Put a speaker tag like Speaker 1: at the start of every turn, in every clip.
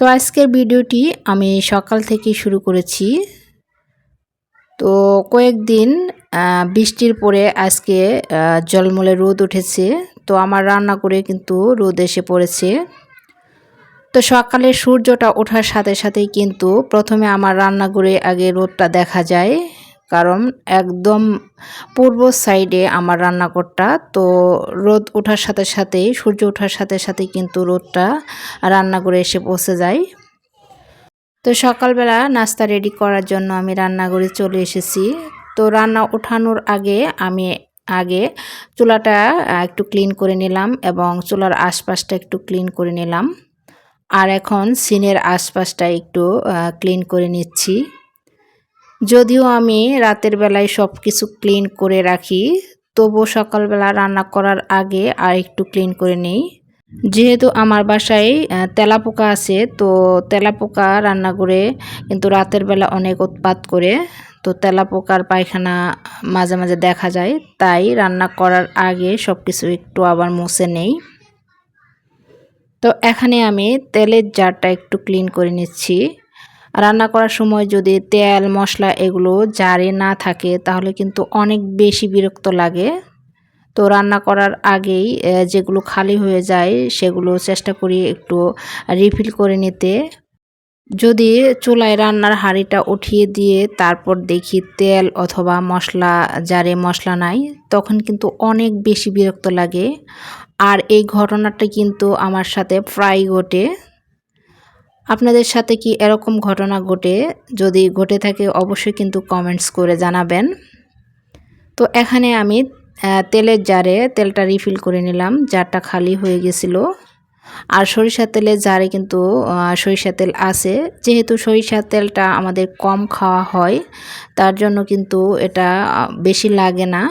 Speaker 1: তো আজকের ভিডিওটি আমি সকাল থেকে শুরু করেছি। তো কয়েকদিন বৃষ্টির পরে আজকে জলমলে রোদ উঠেছে। তো আমার রান্না করে কিন্তু রোদ এসে পড়েছে। তো সকালে সূর্যটা ওঠার সাথে সাথেই কিন্তু প্রথমে আমার রান্নাঘরে আগে রোদটা দেখা যায়। কারণ একদম পূর্ব সাইডে আমার রান্নাঘরটা, তো রোদ ওঠার সাথে সাথেই, সূর্য ওঠার সাথে সাথে কিন্তু রোদটা রান্নাঘরে এসে পৌঁছে যায়। তো সকালবেলা নাস্তা রেডি করার জন্য আমি রান্নাঘরে চলে এসেছি। তো রান্না ওঠানোর আগে আমি আগে চুলাটা একটু ক্লিন করে নিলাম এবং চুলার আশপাশটা একটু ক্লিন করে নিলাম। আর এখন সিনের আশপাশটা একটু ক্লিন করে নিচ্ছি। যদিও আমি রাতের বেলায় সব কিছু ক্লিন করে রাখি তবু সকালবেলা রান্না করার আগে আর একটু ক্লিন করে নেই। যেহেতু আমার বাসায় তেলাপোকা আছে, তো তেলাপোকা রান্না করে কিন্তু রাতের বেলা অনেক উৎপাত করে। তো তেলাপোকার পায়খানা মাঝে মাঝে দেখা যায়, তাই রান্না করার আগে সব কিছু একটু আবার মুছে নেই। তো এখানে আমি তেলের জারটা একটু ক্লিন করে নিচ্ছি। রান্না করার সময় যদি তেল, মশলা এগুলো জারে না থাকে, তাহলে কিন্তু অনেক বেশি বিরক্ত লাগে। তো রান্না করার আগেই যেগুলো খালি হয়ে যায়, সেগুলো চেষ্টা করি একটু রিফিল করে নিতে। যদি চুলায় রান্নার হাঁড়িটা উঠিয়ে দিয়ে তারপর দেখি তেল অথবা মশলা, জারে মশলা নাই, তখন কিন্তু অনেক বেশি বিরক্ত লাগে। আর এই ঘটনাটা কিন্তু আমার সাথে প্রায় ঘটে। আপনাদের সাথে কি এরকম ঘটনা ঘটে? যদি ঘটে থাকে, অবশ্যই কিন্তু কমেন্টস করে জানাবেন। তো এখানে আমি তেলের জারে তেলটা রিফিল করে নিলাম। জারটা খালি হয়ে গেছিল। আর সরিষার তেলের জারে কিন্তু সরিষা তেল আছে। যেহেতু সরিষার তেলটা আমাদের কম খাওয়া হয়, তার জন্য কিন্তু এটা বেশি লাগে না।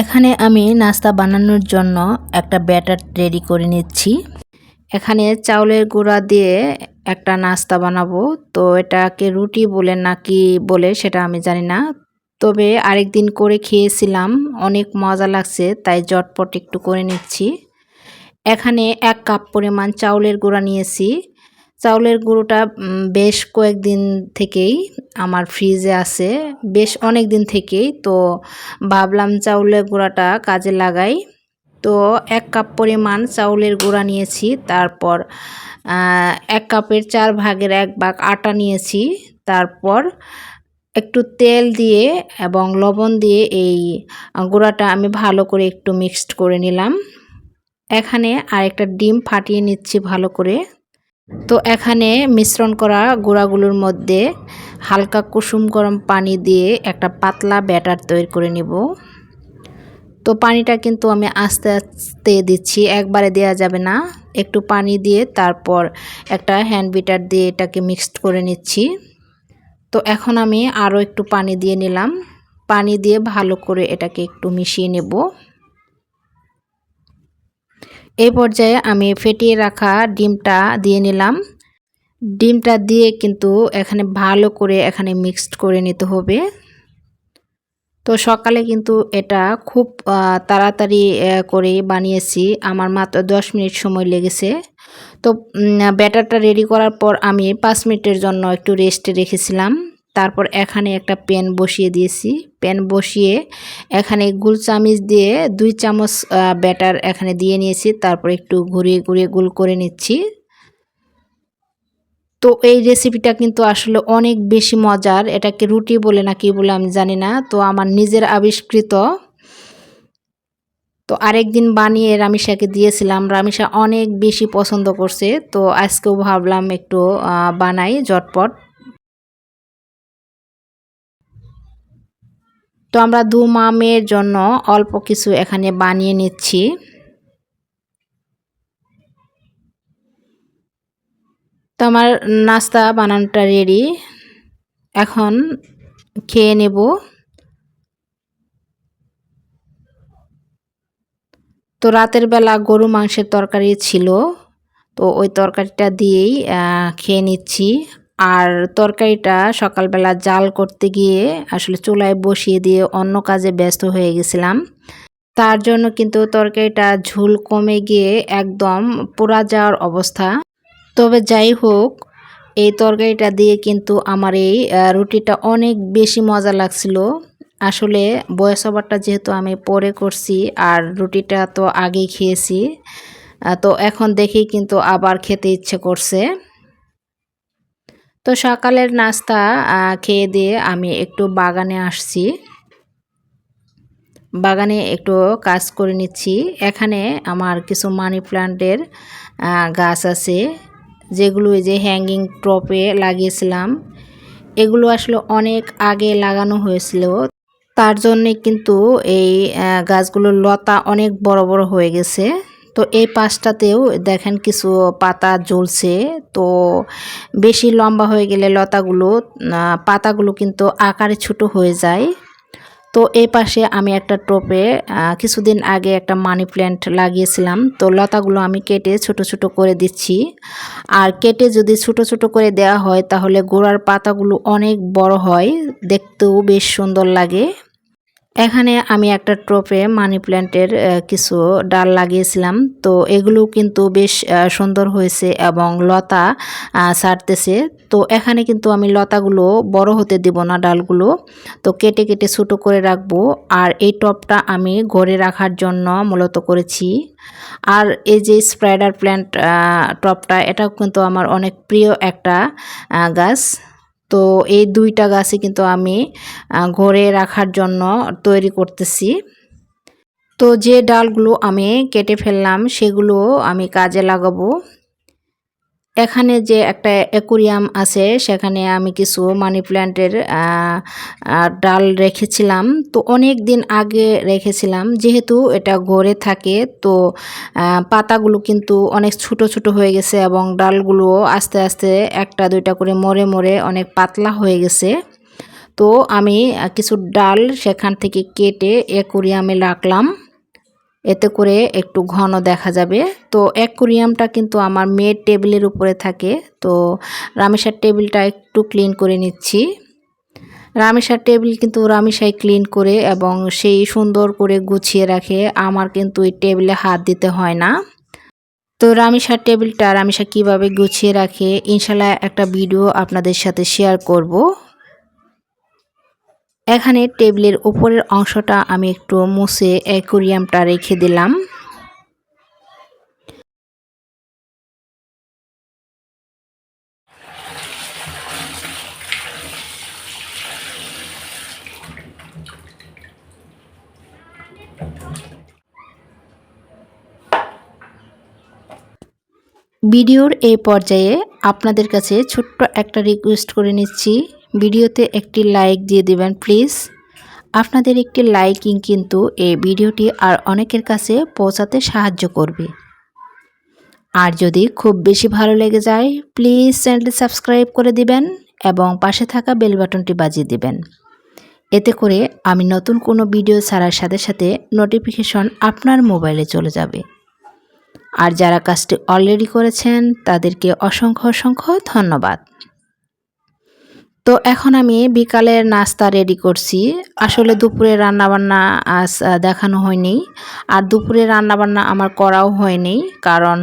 Speaker 1: এখানে আমি নাস্তা বানানোর জন্য একটা ব্যাটার রেডি করে নিচ্ছি। এখানে চাউলের গুঁড়া দিয়ে একটা নাস্তা বানাবো। তো এটাকে রুটি বলে নাকি বলে সেটা আমি জানি না। তবে আরেক দিন করে খেয়েছিলাম, অনেক মজা লাগছে, তাই জটপট একটু করে নিচ্ছি। এখানে এক কাপ পরিমাণ চাউলের গুঁড়া নিয়েছি। চাউলের গুঁড়োটা বেশ কয়েকদিন থেকেই আমার ফ্রিজে আছে, বেশ অনেক দিন থেকেই। তো ভাবলাম চাউলের গুঁড়াটা কাজে লাগাই। তো এক কাপ পরিমাণ চাউলের গুঁড়া নিয়েছি, তারপর এক কাপের চার ভাগের এক ভাগ আটা নিয়েছি, তারপর একটু তেল দিয়ে এবং লবণ দিয়ে এই গুঁড়াটা আমি ভালো করে একটু মিক্সড করে নিলাম। এখানে আরেকটা ডিম ফাটিয়ে নিচ্ছি ভালো করে। তো এখানে মিশ্রণ করা গুঁড়াগুলোর মধ্যে হালকা কুসুম গরম পানি দিয়ে একটা পাতলা ব্যাটার তৈরি করে নিব। তো পানিটা কিন্তু আমি আস্তে আস্তে দিচ্ছি, একবারে দেওয়া যাবে না। একটু পানি দিয়ে তারপর একটা হ্যান্ড বিটার দিয়ে এটাকে মিক্সড করে নিচ্ছি। তো এখন আমি আরও একটু পানি দিয়ে নিলাম। পানি দিয়ে ভালো করে এটাকে একটু মিশিয়ে নেব। এই পর্যায়ে আমি ফেটিয়ে রাখা ডিমটা দিয়ে নিলাম। ডিমটা দিয়ে কিন্তু এখানে ভালো করে এখানে মিক্সড করে নিতে হবে। তো সকালে কিন্তু এটা খুব তাড়াতাড়ি করে বানিয়েছি। আমার মাত্র দশ মিনিট সময় লেগেছে। তো ব্যাটারটা রেডি করার পর আমি পাঁচ মিনিটের জন্য একটু রেস্টে রেখেছিলাম। তারপর এখানে একটা প্যান বসিয়ে দিয়েছি। প্যান বসিয়ে এখানে গুল চামিচ দিয়ে দুই চামচ ব্যাটার এখানে দিয়ে নিয়েছি। তারপর একটু ঘুরিয়ে ঘুরিয়ে গুল করে নিচ্ছি। তো এই রেসিপিটা কিন্তু আসলে অনেক বেশি মজার। এটাকে রুটি বলে না কি বলে আমি জানি না। তো আমার নিজের আবিষ্কৃত। তো আরেক দিন বানিয়ে রামিশাকে দিয়েছিলাম। রামিশা অনেক বেশি পছন্দ করছে। তো আজকেও ভাবলাম একটু বানাই ঝটপট। তো আমরা দু মামের জন্য অল্প কিছু এখানে বানিয়ে নিচ্ছি তো আমার নাস্তা বানানোটা রেডি এখন খেয়ে নেব। তো রাতের বেলা গরু মাংসের তরকারি ছিল, তো ওই তরকারিটা দিয়েই খেয়ে নিচ্ছি। আর তরকারিটা সকালবেলা জাল করতে গিয়ে আসলে চুলায় বসিয়ে দিয়ে অন্য কাজে ব্যস্ত হয়ে গেছিলাম। তার জন্য কিন্তু তরকারিটা ঝুল কমে গিয়ে একদম পোড়া যাওয়ার অবস্থা। তবে যাই হোক, এই তরকারিটা দিয়ে কিন্তু আমার এই রুটিটা অনেক বেশি মজা লাগছিল। আসলে বয়স ওভারটা যেহেতু আমি পরে করছি আর রুটিটা তো আগেই খেয়েছি তো এখন দেখি কিন্তু আবার খেতে ইচ্ছে করছে। তো সকালের নাস্তা খেয়ে দিয়ে আমি একটু বাগানে আসছি। বাগানে একটু কাজ করে নিচ্ছি। এখানে আমার কিছু মানি প্লান্টের গাছ আছে। যেগুলো এই যে হ্যাঙ্গিং টপে লাগিয়েছিলাম, এগুলো আসলে অনেক আগে লাগানো হয়েছিল। তার জন্যে কিন্তু এই গাছগুলোর লতা অনেক বড় বড় হয়ে গেছে। তো এই পাশটাতেও দেখেন কিছু পাতা জ্বলছে। তো বেশি লম্বা হয়ে গেলে লতাগুলো পাতাগুলো কিন্তু আকারে ছোট হয়ে যায়। তো এই পাশে আমি একটা টোপে কিছুদিন আগে একটা মানি প্ল্যান্ট লাগিয়েছিলাম। তো লতাগুলো আমি কেটে ছোট ছোট করে দিচ্ছি। আর কেটে যদি ছোট ছোট করে দেওয়া হয়, তাহলে গোড়ার পাতাগুলো অনেক বড় হয়। দেখতেও বেশ সুন্দর লাগে। এখানে আমি একটা ট্রপে মানি প্ল্যান্টের কিছু ডাল লাগিয়েছিলাম। তো এগুলো কিন্তু বেশ সুন্দর হয়েছে এবং লতা ছাড়তেছে তো এখানে কিন্তু আমি লতাগুলো বড় হতে দিব না ডালগুলো। তো কেটে কেটে ছোটো করে রাখব। আর এই টপটা আমি ঘরে রাখার জন্য মূলত করেছি। আর এই যে স্প্রাইডার প্ল্যান্ট টপটা, এটাও কিন্তু আমার অনেক প্রিয় একটা গাছ। তো এই দুইটা গাছই কিন্তু আমি ঘরে রাখার জন্য তৈরি করতেছি। তো যে ডালগুলো আমি কেটে ফেললাম, সেগুলো আমি কাজে লাগাবো। এখানে যে একটা অ্যাকুরিয়াম আছে, সেখানে আমি কিছু মানি প্ল্যান্টের ডাল রেখেছিলাম। তো অনেক দিন আগে রেখেছিলাম। যেহেতু এটা গড়ে থাকে, তো পাতাগুলো কিন্তু অনেক ছোট ছোট হয়ে গেছে এবং ডালগুলো আস্তে আস্তে একটা দুইটা করে মরে মরে অনেক পাতলা হয়ে গেছে। তো আমি কিছু ডাল সেখান থেকে কেটে অ্যাকুরিয়ামে রাখলাম। এতে করে একটু ঘন দেখা যাবে। তো অ্যাকুরিয়ামটা কিন্তু আমার মেয়ের টেবিলের উপরে থাকে। তো রামেশার টেবিলটা একটু ক্লিন করে নিচ্ছি। রামেশার টেবিল কিন্তু রামেশাই ক্লিন করে এবং সেই সুন্দর করে গুছিয়ে রাখে। আমার কিন্তু এই টেবিলে হাত দিতে হয় না। তো রামিসার টেবিলটা রামিসা কীভাবে গুছিয়ে রাখে, ইনশাল্লাহ একটা ভিডিও আপনাদের সাথে শেয়ার করব। এখানে টেবিলের উপরের অংশটা আমি একটু মুছে অ্যাকোরিয়ামটা রেখে দিলাম। ভিডিওর এই পর্যায়ে আপনাদের কাছে ছোট্ট একটা রিকোয়েস্ট করে নিচ্ছি। ভিডিওতে একটি লাইক দিয়ে দিবেন, প্লিজ। আপনাদের একটি লাইকিং কিন্তু এই ভিডিওটি আর অনেকের কাছে পৌঁছাতে সাহায্য করবে। আর যদি খুব বেশি ভালো লেগে যায়, প্লিজ চ্যানেলটি সাবস্ক্রাইব করে দিবেন এবং পাশে থাকা বেল বাটনটি বাজিয়ে দিবেন। এতে করে আমি নতুন কোনো ভিডিও ছাড়ার সাথে সাথে নোটিফিকেশন আপনার মোবাইলে চলে যাবে। আর যারা কাজটি অলরেডি করেছেন, তাদেরকে অসংখ্য অসংখ্য ধন্যবাদ। তো এখন আমি বিকালের নাস্তা রেডি করছি। আসলে দুপুরে রান্নাবান্না আজ দেখানো হয়নি। আর দুপুরে রান্নাবান্না আমার করাও হয়নি কারণ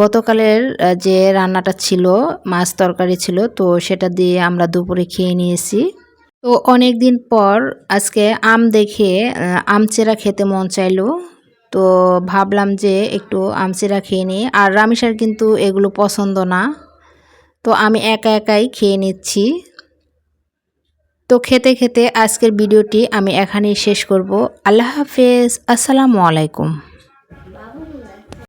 Speaker 1: গতকালের যে রান্নাটা ছিল, মাছ তরকারি ছিল, তো সেটা দিয়ে আমরা দুপুরে খেয়ে নিয়েছি। তো অনেক দিন পর আজকে আম দেখে আমচেরা খেতে মন চাইলো। তো ভাবলাম যে একটু আমচিরা খেয়ে নিই। আর রামিসার কিন্তু এগুলো পছন্দ না। তো আমি একা একাই খেয়ে নিচ্ছি। তো খেতে খেতে আজকের ভিডিওটি আমি এখানেই শেষ করব। আল্লাহ হাফেজ। আসসালামু আলাইকুম।